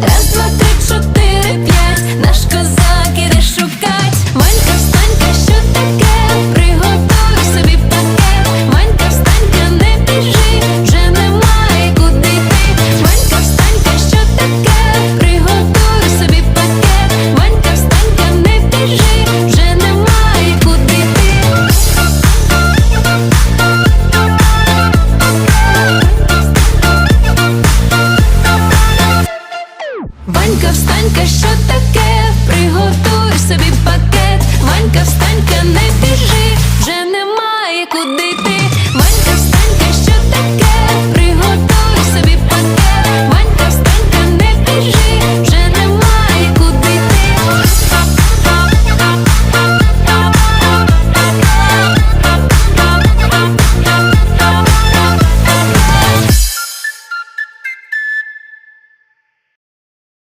Раз, два, Ванька, встанька, що таке?